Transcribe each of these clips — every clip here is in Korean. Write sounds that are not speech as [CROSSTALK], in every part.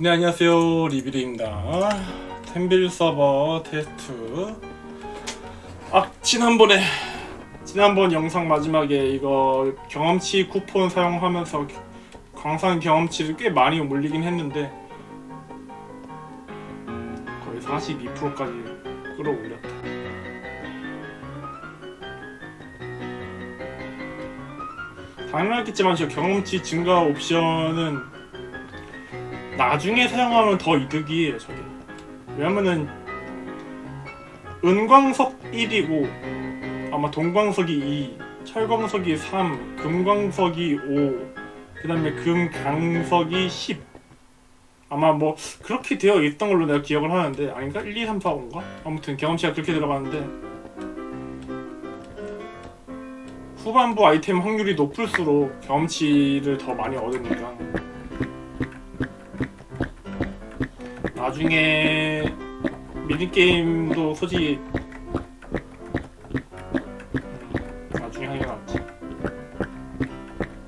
네 안녕하세요. 리뷰리입니다. 템빌 서버 테스트. 아 지난번에 지난번 영상 마지막에 이거 경험치 쿠폰 사용하면서 광산 경험치를 꽤 많이 올리긴 했는데 거의 42%까지 끌어올렸다. 당연하겠지만 저 경험치 증가 옵션은 나중에 사용하면 더 이득이에요 저게 왜냐면은 은광석 1이고 아마 동광석이 2 철광석이 3 금광석이 5 그 다음에 금강석이 10 아마 뭐 그렇게 되어 있던 걸로 내가 기억을 하는데 아닌가? 1, 2, 3, 4, 5인가? 아무튼 경험치가 그렇게 들어가는데 후반부 아이템 확률이 높을수록 경험치를 더 많이 얻으니까 나중에 미니게임도 솔직히 음, 나중에 하는 게 낫지.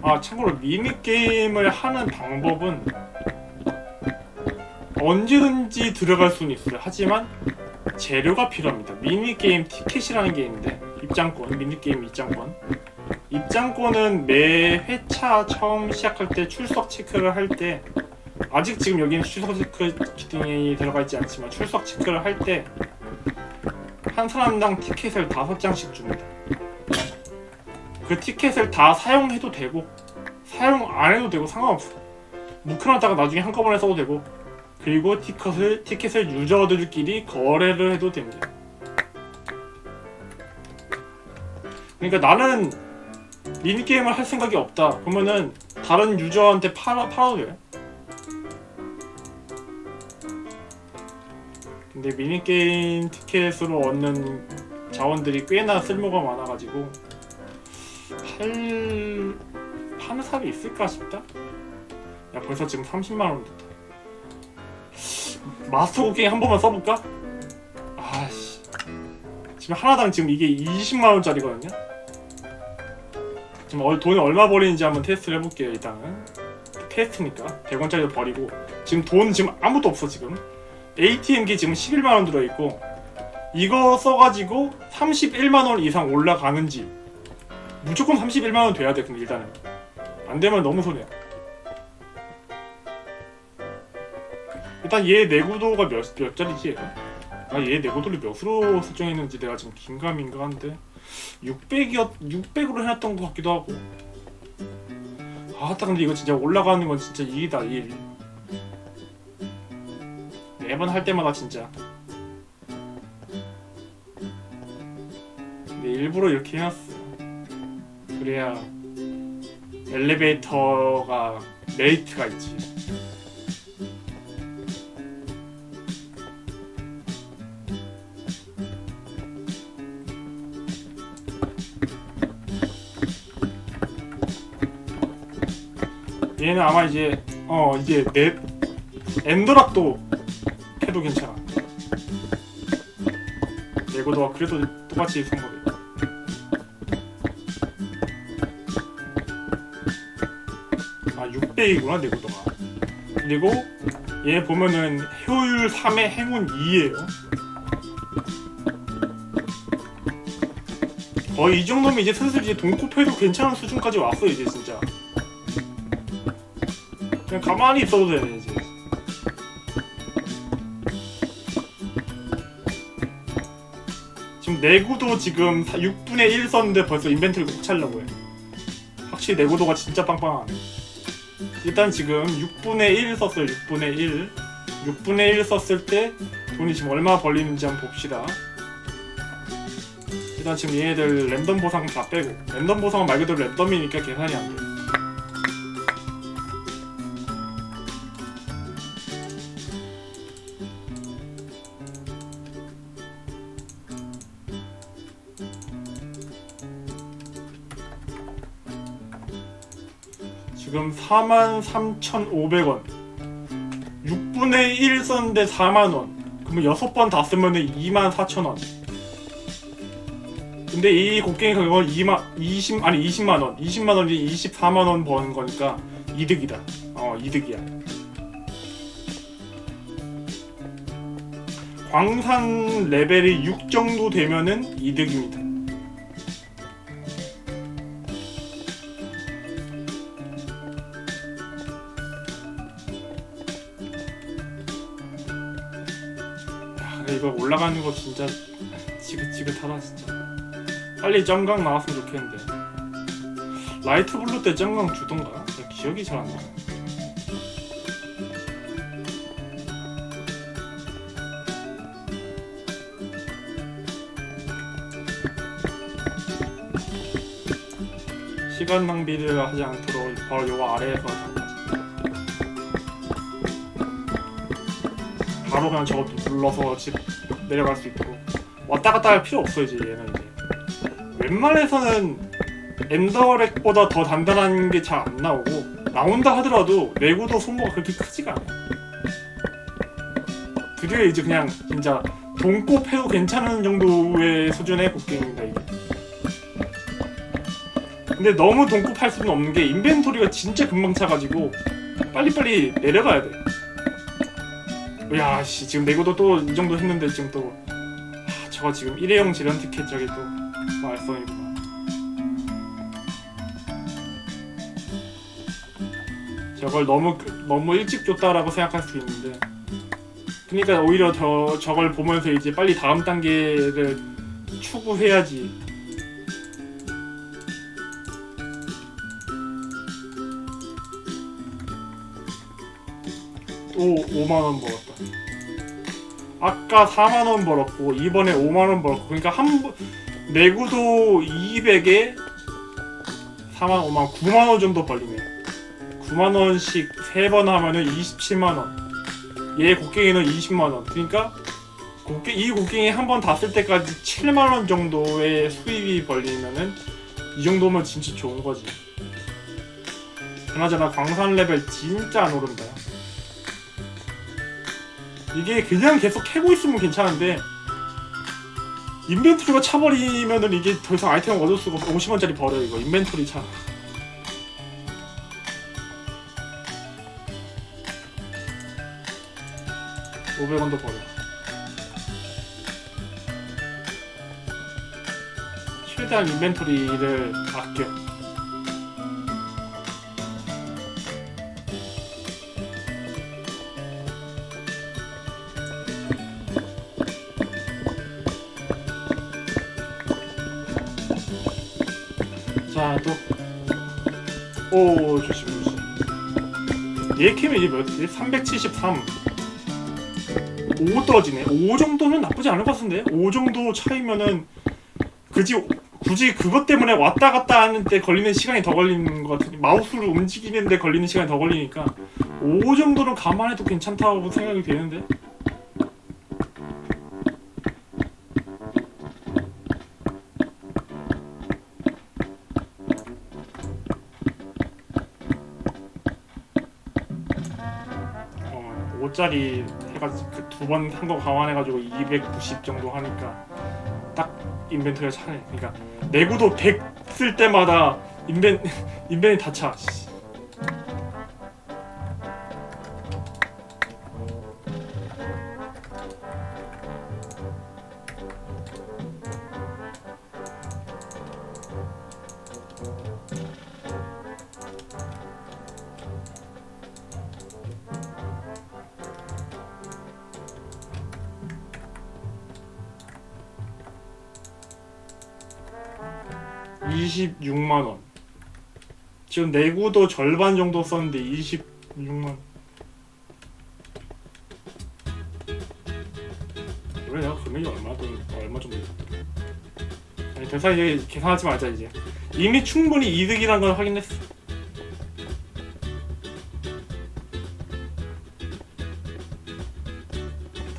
아 참고로 미니게임을 하는 방법은 언제든지 들어갈 수는 있어요. 하지만 재료가 필요합니다. 미니게임 티켓이라는 게 있는데 입장권 미니게임 입장권. 입장권은 매 회차 처음 시작할 때 출석 체크를 할때 아직 지금 여기는 출석 체크 기능이 들어가 있지 않지만 출석 체크를 할 때 한 사람당 티켓을 다섯 장씩 줍니다. 그 티켓을 다 사용해도 되고 사용 안 해도 되고 상관없어. 묵혀놨다가 나중에 한꺼번에 써도 되고 그리고 티켓을 티켓을 유저들끼리 거래를 해도 됩니다. 그러니까 나는 미니게임을 할 생각이 없다. 그러면은 다른 유저한테 팔아, 팔아도 돼. 근데 미니게임 티켓으로 얻는 자원들이 꽤나 쓸모가 많아가지고 팔... 파는 사람이 있을까 싶다? 야 벌써 지금 30만원 됐다 마스터 고킹 한 번만 써볼까? 아씨 지금 하나당 지금 이게 20만원짜리거든요? 지금 얼- 돈이 얼마 버리는지 한번 테스트를 해볼게요 일단은 테스트니까 100원짜리도 버리고 지금 돈 지금 아무도 없어 지금 ATM기 지금 11만원 들어있고 이거 써가지고 31만원 이상 올라가는지 무조건 31만원 돼야 돼 근데 일단은. 안되면 너무 손해야. 일단 얘 내구도가 몇, 몇 짜리지? 아얘 내구도를 몇으로 설정했는지 내가 지금 긴가민가 한데 600이었 600으로 해놨던 것 같기도 하고. 아따 근데 이거 진짜 올라가는 건 진짜 이기다 이 매번 할 때마다 진짜. 근데 일부러 이렇게 해놨어. 그래야 엘리베이터가 메리트가 있지. 얘는 아마 이제 어 이제 넷 엔더락도 해도 괜찮아. 내고도가 그래도 똑같이 성공해. 아 600이구나 내고도가. 그리고 얘 보면은 효율 3에 행운 2예요. 거의 이 정도면 이제 슬슬 이제 동코페도 괜찮은 수준까지 왔어 이제 진짜. 그냥 가만히 있어도 되네 이제. 내구도 지금 6분의 1 썼는데 벌써 인벤트를 꼭 차려고 해. 확실히 내구도가 진짜 빵빵하네. 일단 지금 6분의 1 썼어요. 6분의 1. 6분의 1 썼을 때 돈이 지금 얼마 벌리는지 한번 봅시다. 일단 지금 얘네들 랜덤 보상 다 빼고 랜덤 보상은 말 그대로 랜덤이니까 계산이 안 돼. 지금 43,500원. 6분의 1 썼는데 4만원. 그러면 6번 다 쓰면 24,000원. 근데 이 곡괭이 가격은 2만, 20, 아니 20만원. 20만원이 24만원 버는 거니까 이득이다. 어 이득이야. 광산 레벨이 6 정도 되면은 이득입니다. 이거 올라가는 거 진짜 지긋지긋하다 진짜. 빨리 점강 나왔으면 좋겠는데. 라이트 블루 때 점강 주던가? 기억이 잘 안 나. 시간 낭비를 하지 않도록 바로 요거 아래에서 바로 그냥 저거 눌러서 집 내려갈 수 있도록. 왔다 갔다 할 필요 없어 이제 얘는 이제. 웬만해서는 엔더렉보다 더 단단한 게 잘 안 나오고 나온다 하더라도 내구도 소모가 그렇게 크지가 않아. 드디어 이제 그냥 진짜 돈꼽 해도 괜찮은 정도의 수준의 곡괭입니다 이게. 근데 너무 돈꼽 할 수는 없는 게 인벤토리가 진짜 금방 차가지고 빨리빨리 내려가야 돼 야, 씨, 지금 내고도 또 이 정도 했는데 지금 또 하, 저거 지금 일회용 지연 티켓 저기 또 말썽이구나. 저걸 너무 너무 일찍 줬다라고 생각할 수 있는데, 그러니까 오히려 저 저걸 보면서 이제 빨리 다음 단계를 추구해야지. 또 5만 원 벌었다. 아까 4만 원 벌었고 이번에 5만 원 벌었고 그러니까 한 번- 내구도 200에 4만 5만 9만 원 정도 벌리네. 9만 원씩 3번 하면은 27만 원. 얘 곡괭이는 20만 원. 그러니까 곡괭 이 곡괭이 한 번 다 쓸 때까지 7만 원 정도의 수입이 벌리면은 이 정도면 진짜 좋은 거지. 그나저나 광산 레벨 진짜 안 오른다. 이게 그냥 계속 캐고 있으면 괜찮은데 인벤토리가 차버리면은 이게 더 이상 아이템을 얻을 수가 없어 50원짜리 버려 이거. 인벤토리 차. (500원도) 버려. 최대한 인벤토리를 아껴 오, 조심, 조심. 얘 캠이 이게 몇이지? 373. 5 떨어지네. 5 정도는 나쁘지 않을 것 같은데? 5 정도 차이면은, 그지, 굳이 그것 때문에 왔다 갔다 하는데 걸리는 시간이 더 걸리는 것 같은데, 마우스를 움직이는데 걸리는 시간이 더 걸리니까, 5 정도는 감안해도 괜찮다고 생각이 되는데? 어, 5짜리 해가지고 그 두 번 한 거 감안해가지고 290 정도 하니까 딱 인벤토리가 차네. 그러니까 내구도 100 쓸 때마다 인벤 [LAUGHS] 인벤이 다 차. 씨. 26만 원. 지금 내구도 절반 정도 썼는데 26만 원. 그래 내가 금액이 얼마 돈 얼마 정도. 아니 대사 이제 계산하지 말자 이제. 이미 충분히 이득이란 걸 확인했어.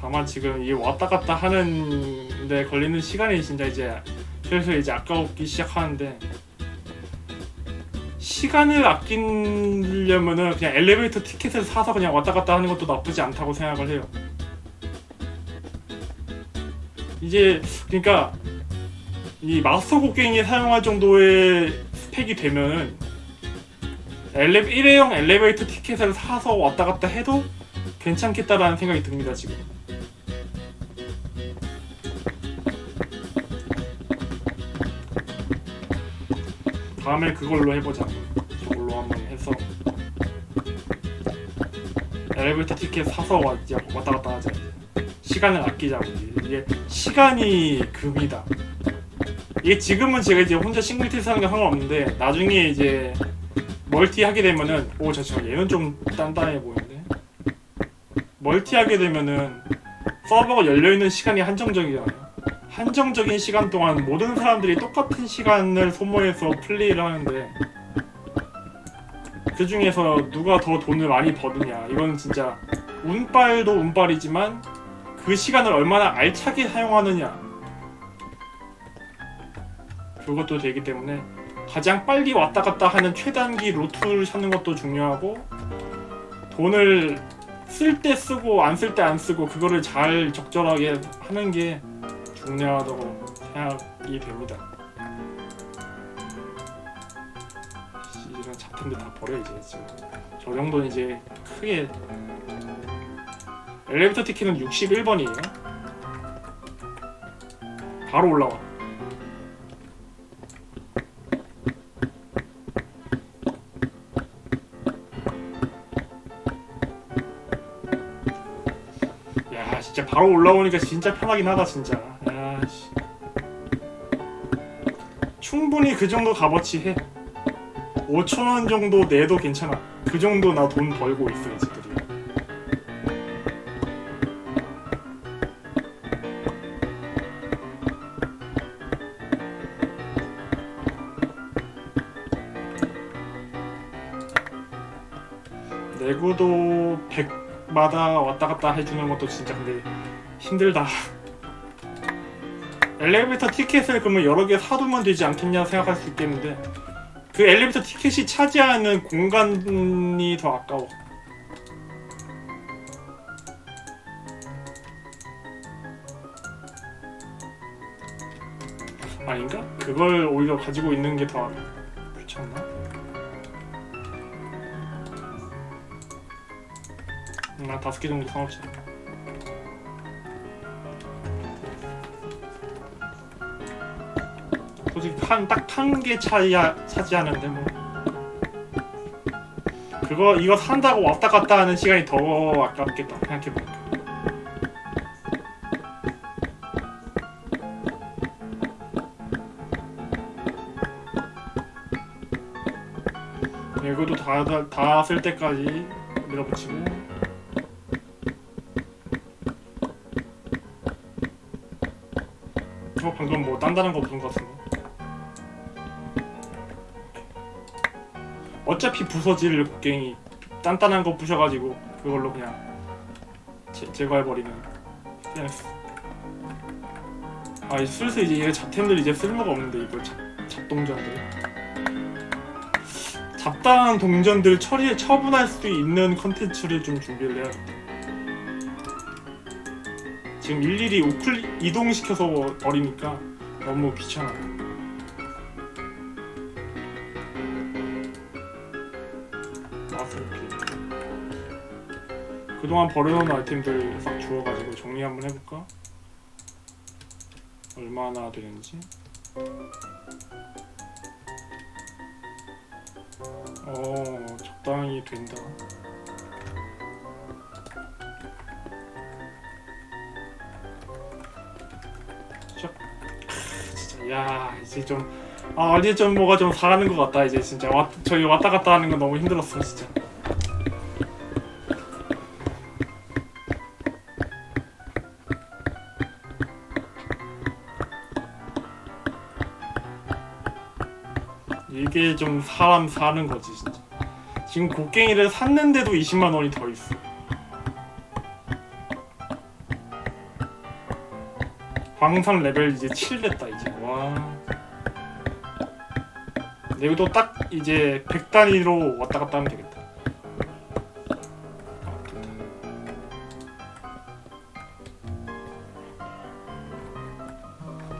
다만 지금 이 왔다 갔다 하는데 걸리는 시간이 진짜 이제 슬슬 이제 아까우기 시작하는데 시간을 아끼려면은 그냥 엘리베이터 티켓을 사서 그냥 왔다 갔다 하는 것도 나쁘지 않다고 생각을 해요. 이제 그러니까 이 마스터 곡괭이 사용할 정도의 스펙이 되면은 엘레, 일회용 엘리베이터 티켓을 사서 왔다 갔다 해도 괜찮겠다라는 생각이 듭니다 지금. 다음에 그걸로 해보자. 저걸로 한번 해서 엘리베이터 티켓 사서 와- 이제 왔다 갔다 하자. 시간을 아끼자고. 이게 시간이 금이다. 이게 지금은 제가 이제 혼자 싱글 테스트 하는 게 상관없는데 나중에 이제 멀티 하게 되면은 오 잠시만 얘는 좀 단단해 보이는데 멀티 하게 되면은 서버가 열려 있는 시간이 한정적이잖아요. 한정적인 시간 동안 모든 사람들이 똑같은 시간을 소모해서 플레이를 하는데 그 중에서 누가 더 돈을 많이 버느냐. 이건 진짜 운빨도 운빨이지만 그 시간을 얼마나 알차게 사용하느냐. 그것도 되기 때문에 가장 빨리 왔다 갔다 하는 최단기 루트를 찾는 것도 중요하고 돈을 쓸 때 쓰고 안 쓸 때 안 쓰고 그거를 잘 적절하게 하는 게 중요하다고 생각이 됩니다. 씨, 이런 잡템들 다 버려 이제 지금. 저 정도는 이제 크게 엘리베이터 티켓은 61번이에요. 바로 올라와. 야 진짜 바로 올라오니까 진짜 편하긴 하다 진짜 충분히 그 정도 값어치 해. 5천 원 정도 내도 괜찮아. 그 정도 나 돈 벌고 있어 이 집들이. 내구도 100마다 왔다 갔다 해주는 것도 진짜 근데 힘들다. 엘리베이터 티켓을 그러면 여러 개 사두면 되지 않겠냐 생각할 수 있겠는데 그 엘리베이터 티켓이 차지하는 공간이 더 아까워. 아닌가? 그걸 오히려 가지고 있는 게 더 귀찮나? 음, 한 다섯 개 정도 사옵시 한 딱 한 개 차이야 차지하는데 뭐. 그거 이거 산다고 왔다 갔다 하는 시간이 더 아깝겠다 생각해보니까. 이것도 다다 쓸 때까지 밀어붙이고. 저 방금 뭐 단단한 거 부른 것 같은데 어차피 부서질 곡괭이 단단한 거 부셔가지고 그걸로 그냥 제, 제거해버리는 센스 아 슬슬 이제 얘 잡템들 이제 쓸모가 없는데 이거 잡, 잡동전들 잡다한 동전들 처리 처분할 수 있는 컨텐츠를 좀 준비를 해야겠다 지금 일일이 우클 이동시켜서 버리니까 너무 귀찮아. 이렇게. 그동안 버려놓은 아이템들 싹 주워가지고 정리 한번 해볼까? 얼마나 되는지. 어 적당히 된다. [LAUGHS] 진짜 야 이제 좀 아, 이제 좀 뭐가 좀 살아는 것 같다 이제 진짜. 왔, 저희 왔다 갔다 하는 건 너무 힘들었어 진짜. 이게 좀 사람 사는 거지 진짜. 지금 곡괭이를 샀는데도 20만 원이 더 있어. 광산 레벨 이제 7 됐다 이제. 와 내구도 딱 이제 100 단위로 왔다 갔다 하면 되겠다.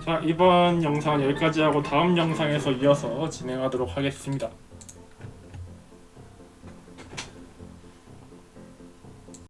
자 이번 영상은 여기까지 하고 다음 영상에서 이어서 진행하도록 하겠습니다